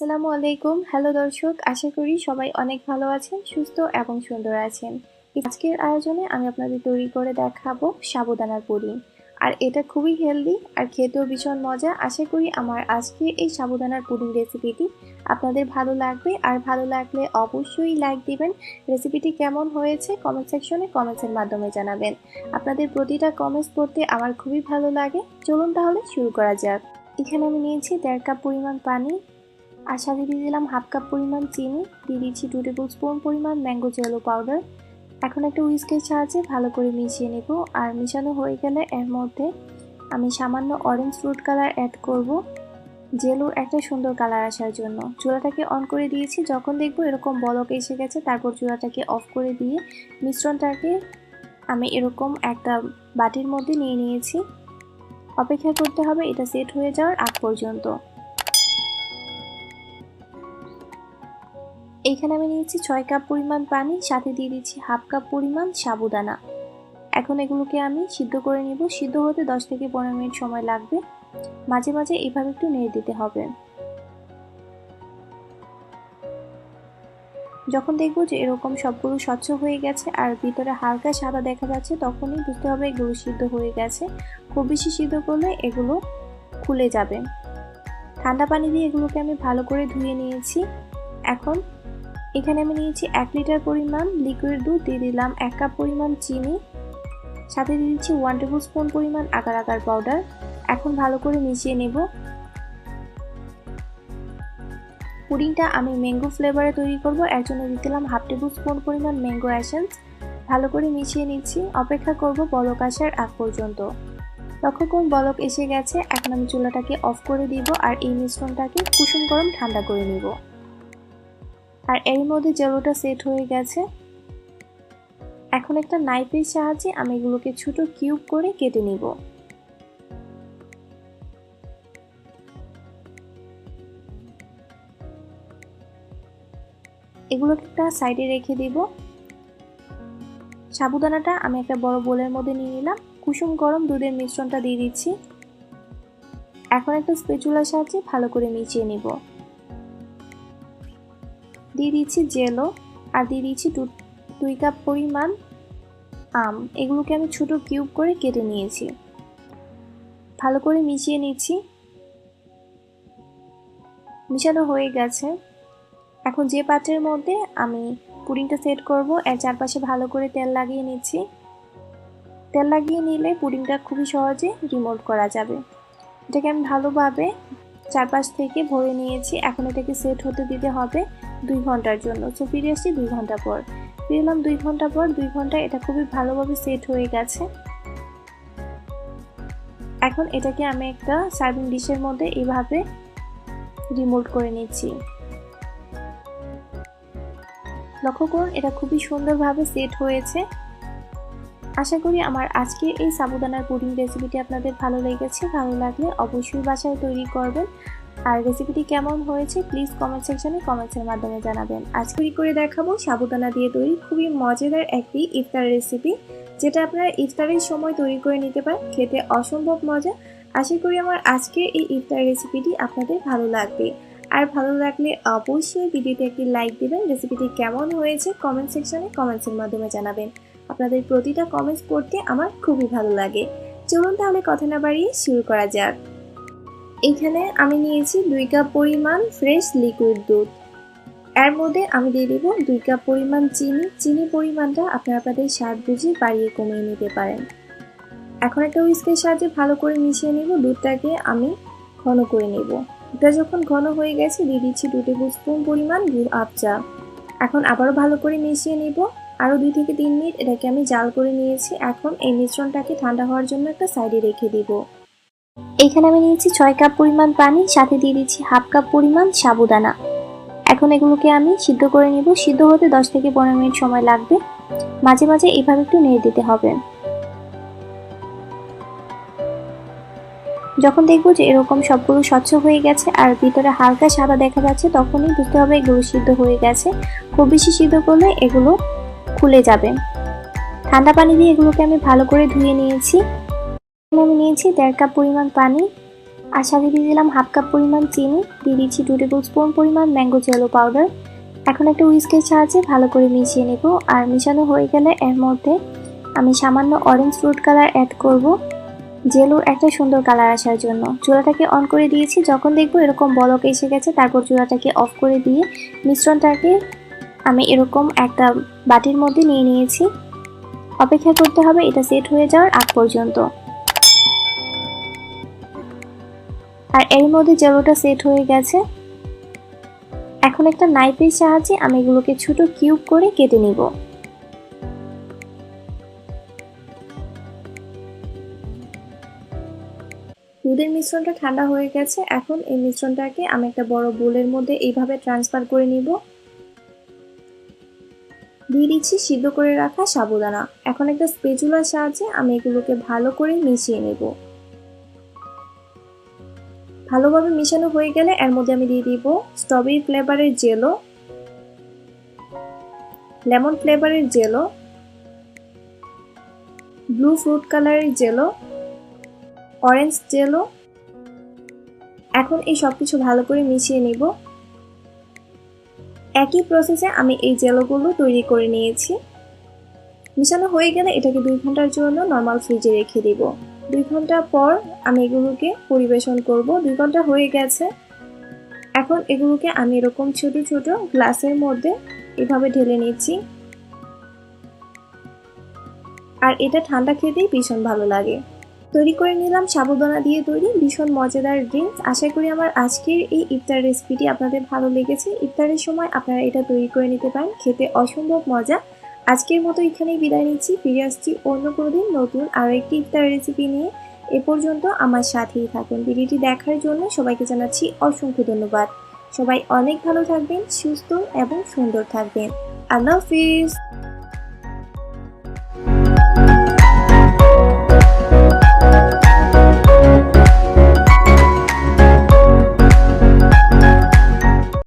আসসালামু আলাইকুম। হ্যালো দর্শক, আশা করি সবাই অনেক ভালো আছেন, সুস্থ এবং সুন্দর আছেন। আজকের আয়োজনে আমি আপনাদের তৈরি করে দেখাবো সাবুদানার পুডিং আর এটা খুবই হেলদি আর খেতেও ভীষণ মজা। আশা করি আমার আজকে এই সাবুদানার পুডিং রেসিপিটি আপনাদের ভালো লাগবে। আর ভালো লাগলে অবশ্যই লাইক দিবেন। রেসিপিটি কেমন হয়েছে কমেন্ট সেকশনে কমেন্টসের মাধ্যমে জানাবেন। আপনাদের প্রতিটা কমেন্টস পড়তে আমার খুবই ভালো লাগে। চলুন তাহলে শুরু করা যাক। এখানে আমি নিয়েছি দেড় কাপ পরিমাণ পানি আর সাথে দিয়ে দিলাম হাফ কাপ পরিমাণ চিনি, দিয়ে দিচ্ছি টু টেবিল স্পুন পরিমাণ ম্যাঙ্গো জেলো পাউডার এখন একটা উইস্কের সাহায্যে ভালো করে মিশিয়ে নেব। আর মিশানো হয়ে গেলে এর মধ্যে আমি সামান্য অরেঞ্জ ফ্রুট কালার অ্যাড করব। জেলোর একটা সুন্দর কালার আসার জন্য। চুলাটাকে অন করে দিয়েছি। যখন দেখব এরকম বলক এসে গেছে, তারপর চুলাটাকে অফ করে দিয়ে মিশ্রণটাকে আমি এরকম একটা বাটির মধ্যে নিয়ে নিয়েছি। অপেক্ষা করতে হবে এটা সেট হয়ে যাওয়ার আগ পর্যন্ত। এইখানে আমি নিয়েছি ছয় কাপ পরিমাণ পানি, সাথে দিয়ে দিচ্ছি হাফ কাপ পরিমাণ সাবুদানা। এখন এগুলোকে আমি সিদ্ধ করে নিব। সিদ্ধ হতে দশ থেকে পনেরো মিনিট সময় লাগবে। মাঝে মাঝে এইভাবে একটু নেড়ে দিতে হবে। যখন দেখব যে এরকম সবগুলো স্বচ্ছ হয়ে গেছে আর ভিতরে হালকা সাদা দেখা যাচ্ছে, তখনই বুঝতে হবে এগুলো সিদ্ধ হয়ে গেছে। খুব বেশি সিদ্ধ করলে এগুলো খুলে যাবে। ঠান্ডা পানি দিয়ে এগুলোকে আমি ভালো করে ধুয়ে নিয়েছি। এখন এখানে আমি নিয়েছি এক লিটার পরিমাণ লিকুইড দুধ, দিয়ে দিলাম এক কাপ পরিমাণ চিনি। সাথে দিয়ে দিচ্ছি ওয়ান টেবিল স্পুন পরিমাণ আকার আকার পাউডার এখন ভালো করে মিশিয়ে নেব। পুডিংটা আমি ম্যাঙ্গো ফ্লেভারে তৈরি করব। এর জন্য দিলাম হাফ টেবিল স্পুন পরিমাণ ম্যাঙ্গো অ্যাসেন্স ভালো করে মিশিয়ে নিচ্ছি। অপেক্ষা করব বলক আসার আগ পর্যন্ত। করুন বলক এসে গেছে, এখন আমি চুলাটাকে অফ করে দিব আর এই মিশ্রণটাকে কুসুম গরম ঠান্ডা করে নিব। আর এর মধ্যে জেলোটা সেট হয়ে গেছে। এখন একটা নাইফের সাহায্যে আমি এগুলোকে ছোট কিউব করে কেটে নিব। এগুলোকে একটা সাইডে রেখে দিব। সাবুদানাটা আমি একটা বড় বোলের মধ্যে নিয়ে নিলাম। কুসুম গরম দুধের মিশ্রণটা দিয়ে দিচ্ছি। এখন একটা স্পেচুলার সাহায্যে ভালো করে মিশিয়ে নিব। দিয়ে দিচ্ছি জেলো আর দিয়ে দিচ্ছি দুই কাপ পরিমাণ আম। এগুলোকে আমি ছোট কিউব করে কেটে নিয়েছি। ভালো করে মিশিয়ে নিচ্ছি। মিশানো হয়ে গেছে। এখন যে পাত্রের মধ্যে আমি পুডিংটা সেট করব, এর চারপাশে ভালো করে তেল লাগিয়ে নিচ্ছি। তেল লাগিয়ে নিলে পুডিংটা খুবই সহজে রিমোট করা যাবে। এটাকে আমি ভালোভাবে চারপাশ থেকে ভরে নিয়েছি। এখন এটাকে সেট হতে দিতে হবে। দুই ঘণ্টার জন্য। সো ফিরে আসছি দুই ঘণ্টা পর। ফিরে এলাম দুই ঘণ্টা পর। দুই ঘণ্টা এটা খুবই ভালোভাবে সেট হয়ে গেছে। এখন এটাকে আমি একটা সার্ভিং ডিশের মধ্যে এইভাবে রিমোট করে নিচ্ছি। লক্ষ্য করুন, এটা খুবই সুন্দরভাবে সেট হয়েছে। আশা করি আমার আজকে এই সাবুদানার পুডিং রেসিপিটি আপনাদের ভালো লেগেছে। ভালো লাগলে অবশ্যই বাসায় তৈরি করবেন। আর রেসিপিটি কেমন হয়েছে প্লিজ কমেন্ট সেকশনে কমেন্টসের মাধ্যমে জানাবেন। আজ তৈরি করে দেখাবো? সাবুদানা দিয়ে তৈরি খুবই মজাদার একটি ইফতার রেসিপি যেটা আপনারা ইফতারের সময় তৈরি করে নিতে পারেন। খেতে অসম্ভব মজা। আশা করি আমার আজকের এই ইফতার রেসিপিটি আপনাদের ভালো লাগবে। আর ভালো লাগলে অবশ্যই ভিডিওতে একটি লাইক দেবেন। রেসিপিটি কেমন হয়েছে কমেন্ট সেকশনে কমেন্টসের মাধ্যমে জানাবেন। আপনাদের প্রতিটা কমেন্টস পড়তে আমার খুবই ভালো লাগে। চলুন তাহলে কথা না বাড়িয়ে শুরু করা যাক। এখানে আমি নিয়েছি দুই কাপ পরিমাণ ফ্রেশ লিকুইড দুধ। এর মধ্যে আমি দিয়ে দেবো দুই কাপ পরিমাণ চিনি। চিনি পরিমাণটা আপনারা আপনাদের স্বাদ বুঝে বাড়িয়ে কমিয়ে নিতে পারেন। এখন একটা উইস্কের সাহায্যে ভালো করে মিশিয়ে নেব। দুধটাকে আমি ঘন করে নেব। এটা যখন ঘন হয়ে গেছে, দিয়ে দিচ্ছি দু টেবিল স্পুন পরিমাণ গুড় আপচা এখন আবারও ভালো করে মিশিয়ে নিব। আরও দুই থেকে তিন মিনিট এটাকে আমি জাল করে নিয়েছি। এখন এই মিশ্রণটাকে ঠান্ডা হওয়ার জন্য একটা সাইডে রেখে দিব। এখানে আমি নিয়েছি ছয় কাপ পরিমাণ পানি, সাথে দিয়ে দিচ্ছি হাফ কাপ পরিমাণ সাবুদানা। এখন এগুলোকে আমি সিদ্ধ করে নিব। সিদ্ধ হতে দশ থেকে পনেরো মিনিট সময় লাগবে। মাঝে মাঝে এইভাবে একটু নেড়ে দিতে হবে। যখন দেখব যে এরকম সবগুলো স্বচ্ছ হয়ে গেছে আর ভিতরে হালকা সাদা দেখা যাচ্ছে, তখনই বুঝতে হবে এগুলো সিদ্ধ হয়ে গেছে। খুব বেশি সিদ্ধ করলে এগুলো খুলে যাবে। ঠান্ডা পানি দিয়ে এগুলোকে আমি ভালো করে ধুয়ে নিয়েছি। আমি নিয়েছি, দেড় কাপ পরিমাণ পানি আর সাথে দিয়ে দিলাম হাফ কাপ পরিমাণ চিনি, দিয়ে দিচ্ছি টু টেবিল স্পুন পরিমাণ ম্যাঙ্গো জেলো পাউডার। এখন একটা উইস্কের সাহায্যে ভালো করে মিশিয়ে নেব, আর মিশানো হয়ে গেলে এর মধ্যে আমি সামান্য অরেঞ্জ ফ্রুট কালার অ্যাড করব জেলোর একটা সুন্দর কালার আসার জন্য। চুলাটাকে অন করে দিয়েছি, যখন দেখব এরকম বলক এসে গেছে, তারপর চুলাটাকে অফ করে দিয়ে মিশ্রণটাকে আমি এরকম একটা বাটির মধ্যে নিয়ে নিয়েছি। অপেক্ষা করতে হবে এটা সেট হয়ে যাওয়ার আগ পর্যন্ত। আর এর মধ্যে জেলোটা সেট হয়ে গেছে। এখন একটা নাইফের সাহায্যে আমি এগুলোকে ছোট কিউব করে কেটে নিব। দুধের মিশ্রণটা ঠান্ডা হয়ে গেছে। এখন এই মিশ্রণটাকে আমি একটা বড় বোলের মধ্যে এইভাবে ট্রান্সফার করে নিব। দিয়ে দিচ্ছি সিদ্ধ করে রাখা সাবুদানা। এখন একটা স্পেচুলার সাহায্যে আমি এগুলোকে ভালো করে মিশিয়ে নেব। ভালোভাবে মিশানো হয়ে গেলে এর মধ্যে আমি দিয়ে দিব স্ট্রবেরি ফ্লেভারের জেলো লেমন ফ্লেভারের জেলো ব্লু ফ্রুট কালারের জেলো অরেঞ্জ জেলো এখন এই সব কিছু ভালো করে মিশিয়ে নিব। একই প্রসেসে আমি এই জেলোগুলো তৈরি করে নিয়েছি। মিশানো হয়ে গেলে এটাকে দুই ঘণ্টার জন্য নর্মাল ফ্রিজে রেখে দিব। দুই ঘণ্টা পর আমি এগুলোকে পরিবেশন করব। দুই ঘণ্টা হয়ে গেছে। এখন এগুলোকে আমি এরকম ছোট ছোট গ্লাসের মধ্যে এভাবে ঢেলে নিচ্ছি। আর এটা ঠান্ডা খেতেই ভীষণ ভালো লাগে। তৈরি করে নিলাম সাবুদানা দিয়ে তৈরি ভীষণ মজাদার ড্রিঙ্কস। আশা করি আমার আজকের এই ইফতার রেসিপিটি আপনাদের ভালো লেগেছে। ইফতারের সময় আপনারা এটা তৈরি করে নিতে পারেন। খেতে অসম্ভব মজা। আজকের মতো এখানেই বিদায় নিচ্ছি। ফিরে আসছি অন্য কোনো দিন নতুন আরও একটি ইফতার রেসিপি নিয়ে। এ পর্যন্ত আমার সাথেই থাকুন। ভিডিওটি দেখার জন্য সবাইকে জানাচ্ছি অসংখ্য ধন্যবাদ। সবাই অনেক ভালো থাকবেন, সুস্থ এবং সুন্দর থাকবেন। আল্লাহ হাফিজ।